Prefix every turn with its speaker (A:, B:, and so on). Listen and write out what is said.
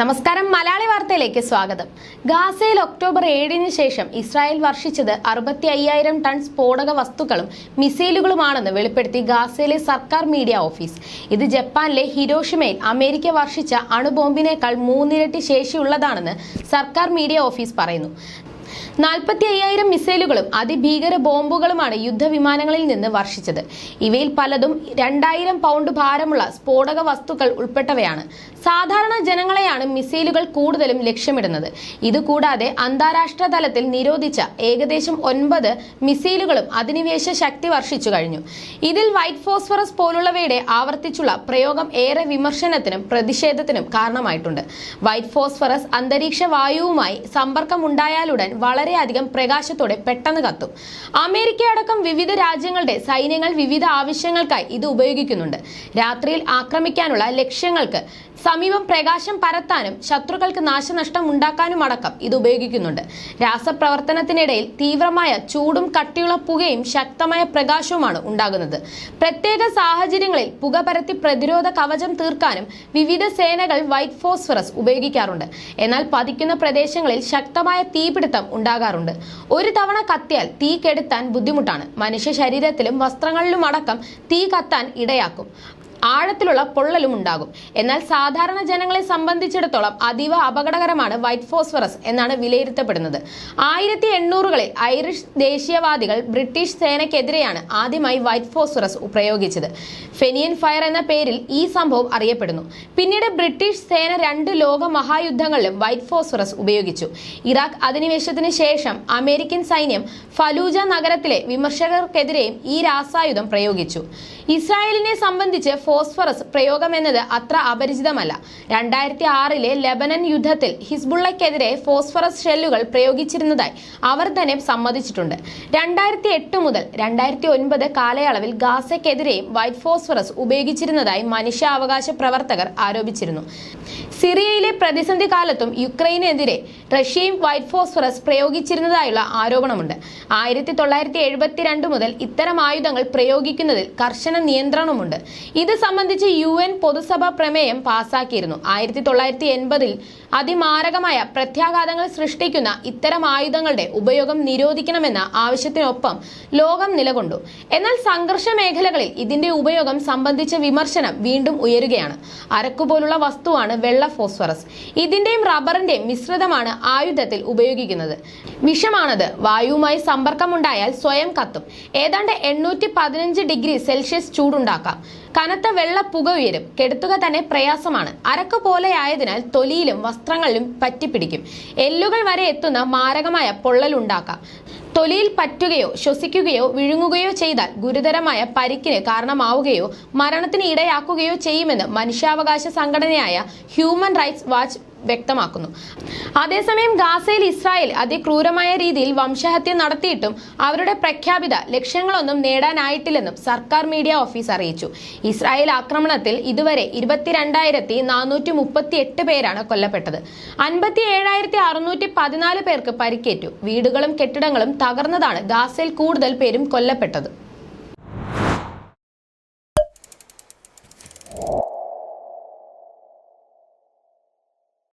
A: നമസ്കാരം. മലയാളി വാർത്തയിലേക്ക് സ്വാഗതം. ഗാസയിൽ ഒക്ടോബർ ഏഴിന് ശേഷം ഇസ്രായേൽ വർഷിച്ചത് അറുപത്തി അയ്യായിരം ടൺ സ്ഫോടക വസ്തുക്കളും മിസൈലുകളുമാണെന്ന് വെളിപ്പെടുത്തി ഗാസയിലെ സർക്കാർ മീഡിയ ഓഫീസ്. ഇത് ജപ്പാനിലെ ഹിരോഷിമയിൽ അമേരിക്ക വർഷിച്ച അണുബോംബിനേക്കാൾ മൂന്നിരട്ടി ശേഷിയുള്ളതാണെന്ന് സർക്കാർ മീഡിയ ഓഫീസ് പറയുന്നു. നാൽപ്പത്തി അയ്യായിരം മിസൈലുകളും അതിഭീകര ബോംബുകളുമാണ് യുദ്ധവിമാനങ്ങളിൽ നിന്ന് വർഷിച്ചത്. ഇവയിൽ പലതും രണ്ടായിരം പൗണ്ട് ഭാരമുള്ള സ്ഫോടക വസ്തുക്കൾ ഉൾപ്പെട്ടവയാണ്. സാധാരണ ജനങ്ങളെയാണ് മിസൈലുകൾ കൂടുതലും ലക്ഷ്യമിടുന്നത്. ഇതുകൂടാതെ അന്താരാഷ്ട്ര തലത്തിൽ നിരോധിച്ച ഏകദേശം ഒൻപത് മിസൈലുകളും അധിനിവേശ ശക്തി വർഷിച്ചു കഴിഞ്ഞു. ഇതിൽ വൈറ്റ് ഫോസ്ഫറസ് പോലുള്ളവയുടെ ആവർത്തിച്ചുള്ള പ്രയോഗം ഏറെ വിമർശനത്തിനും പ്രതിഷേധത്തിനും കാരണമായിട്ടുണ്ട്. വൈറ്റ് ഫോസ്ഫറസ് അന്തരീക്ഷ വായുവുമായി സമ്പർക്കമുണ്ടായാലുടൻ വളരെയധികം പ്രകാശത്തോടെ പെട്ടെന്ന് കത്തും. അമേരിക്കയടക്കം വിവിധ രാജ്യങ്ങളുടെ സൈന്യങ്ങൾ വിവിധ ആവശ്യങ്ങൾക്കായി ഇത് ഉപയോഗിക്കുന്നുണ്ട്. രാത്രിയിൽ ആക്രമിക്കാനുള്ള ലക്ഷ്യങ്ങൾക്ക് സമീപം പ്രകാശം പരത്താനും ശത്രുക്കൾക്ക് നാശനഷ്ടം ഉണ്ടാക്കാനും അടക്കം ഇത് ഉപയോഗിക്കുന്നുണ്ട്. രാസപ്രവർത്തനത്തിനിടയിൽ തീവ്രമായ ചൂടും കട്ടിയുള്ള പുകയും ശക്തമായ പ്രകാശവുമാണ് ഉണ്ടാകുന്നത്. പ്രത്യേക സാഹചര്യങ്ങളിൽ പുക പരത്തി പ്രതിരോധ കവചം തീർക്കാനും വിവിധ സേനകൾ വൈറ്റ് ഫോസ്ഫറസ് ഉപയോഗിക്കാറുണ്ട്. എന്നാൽ പതിക്കുന്ന പ്രദേശങ്ങളിൽ ശക്തമായ തീപിടുത്തം ഉണ്ടാകാറുണ്ട്. ഒരു തവണ കത്തിയാൽ തീ കെടുത്താൻ ബുദ്ധിമുട്ടാണ്. മനുഷ്യ ശരീരത്തിലും വസ്ത്രങ്ങളിലും അടക്കം തീ കത്താൻ ഇടയാക്കും. ആഴത്തിലുള്ള പൊള്ളലും ഉണ്ടാകും. എന്നാൽ സാധാരണ ജനങ്ങളെ സംബന്ധിച്ചിടത്തോളം അതീവ അപകടകരമാണ് വൈറ്റ് ഫോസ്ഫറസ് എന്നാണ് വിലയിരുത്തപ്പെടുന്നത്. ആയിരത്തി എണ്ണൂറുകളിൽ ഐറിഷ് ദേശീയവാദികൾ ബ്രിട്ടീഷ് സേനയ്ക്കെതിരെയാണ് ആദ്യമായി വൈറ്റ് ഫോസ്ഫറസ് പ്രയോഗിച്ചത്. ഫെനിയൻ ഫയർ എന്ന പേരിൽ ഈ സംഭവം അറിയപ്പെടുന്നു. പിന്നീട് ബ്രിട്ടീഷ് സേന രണ്ട് ലോക മഹായുദ്ധങ്ങളിലും വൈറ്റ് ഫോസ്ഫറസ് ഉപയോഗിച്ചു. ഇറാഖ് അധിനിവേശത്തിന് ശേഷം അമേരിക്കൻ സൈന്യം ഫലൂജ നഗരത്തിലെ വിമർശകർക്കെതിരെയും ഈ രാസായുധം പ്രയോഗിച്ചു. ഇസ്രായേലിനെ സംബന്ധിച്ച് ഫോസ്ഫറസ് പ്രയോഗം എന്നത് അത്ര അപരിചിതമല്ല. രണ്ടായിരത്തി ആറിലെ ലെബനൻ യുദ്ധത്തിൽ ഹിസ്ബുള്ളയ്ക്കെതിരെ ഫോസ്ഫറസ് ഷെല്ലുകൾ പ്രയോഗിച്ചിരുന്നതായി അവർ തന്നെ സമ്മതിച്ചിട്ടുണ്ട്. രണ്ടായിരത്തി എട്ട് മുതൽ രണ്ടായിരത്തി ഒൻപത് കാലയളവിൽ ഗാസയ്ക്കെതിരെയും വൈറ്റ് ഫോസ്ഫറസ് ഉപയോഗിച്ചിരുന്നതായി മനുഷ്യാവകാശ പ്രവർത്തകർ ആരോപിച്ചിരുന്നു. സിറിയയിലെ പ്രതിസന്ധി കാലത്തും യുക്രൈനെതിരെ റഷ്യയും വൈറ്റ് ഫോസ്ഫറസ് പ്രയോഗിച്ചിരുന്നതായുള്ള ആരോപണമുണ്ട്. ആയിരത്തി തൊള്ളായിരത്തി എഴുപത്തിരണ്ട് മുതൽ ഇത്തരം ആയുധങ്ങൾ പ്രയോഗിക്കുന്നതിൽ കർശന നിയന്ത്രണമുണ്ട്. ഇത് സംബന്ധിച്ച് യു എൻ പൊതുസഭ പ്രമേയം പാസാക്കിയിരുന്നു. ആയിരത്തി തൊള്ളായിരത്തി എൺപതിൽ അതിമാരകമായ പ്രത്യാഘാതങ്ങൾ സൃഷ്ടിക്കുന്ന ഇത്തരം ആയുധങ്ങളുടെ ഉപയോഗം നിരോധിക്കണമെന്ന ആവശ്യത്തിനൊപ്പം ലോകം നിലകൊണ്ടു. എന്നാൽ സംഘർഷ മേഖലകളിൽ ഇതിന്റെ ഉപയോഗം സംബന്ധിച്ച വിമർശനം വീണ്ടും ഉയരുകയാണ്. അരക്കുപോലുള്ള വസ്തുവാണ് വെള്ള ഫോസ്ഫറസ്. ഇതിന്റെയും റബ്ബറിന്റെയും മിശ്രിതമാണ് ആയുധത്തിൽ ഉപയോഗിക്കുന്നത്. വിഷമാണത്. വായുവുമായി സമ്പർക്കമുണ്ടായാൽ സ്വയം കത്തും. ഏതാണ്ട് എണ്ണൂറ്റി പതിനഞ്ച് ഡിഗ്രി സെൽഷ്യസ് ചൂടുണ്ടാക്കാം. കനത്ത വെള്ള പുക ഉയരും. കെടുത്തുക തന്നെ പ്രയാസമാണ്. അരക്ക് പോലെയായതിനാൽ തൊലിയിലും വസ്ത്രങ്ങളിലും പറ്റിപ്പിടിക്കും. എല്ലുകൾ വരെ എത്തുന്ന മാരകമായ പൊള്ളലുണ്ടാക്കാം തൊലിയിൽ പറ്റുകയോ ശ്വസിക്കുകയോ വിഴുങ്ങുകയോ ചെയ്താൽ ഗുരുതരമായ പരിക്കിന് കാരണമാവുകയോ മരണത്തിന് ഇടയാക്കുകയോ ചെയ്യുമെന്ന് മനുഷ്യാവകാശ സംഘടനയായ ഹ്യൂമൻ റൈറ്റ്സ് വാച്ച് വ്യക്തമാക്കുന്നു. അതേസമയം ഗാസയിൽ ഇസ്രായേൽ അതിക്രൂരമായ രീതിയിൽ വംശഹത്യ നടത്തിയിട്ടും അവരുടെ പ്രഖ്യാപിത ലക്ഷ്യങ്ങളൊന്നും നേടാനായിട്ടില്ലെന്നും സർക്കാർ മീഡിയ ഓഫീസ് അറിയിച്ചു. ഇസ്രായേൽ ആക്രമണത്തിൽ ഇതുവരെ ഇരുപത്തിരണ്ടായിരത്തി നാനൂറ്റി മുപ്പത്തി എട്ട് പേരാണ് കൊല്ലപ്പെട്ടത്. അൻപത്തി ഏഴായിരത്തി അറുന്നൂറ്റി പതിനാല് പേർക്ക് പരിക്കേറ്റു. വീടുകളും കെട്ടിടങ്ങളും തകർന്നതാണ് ഗാസയിൽ കൂടുതൽ പേരും കൊല്ലപ്പെട്ടത്.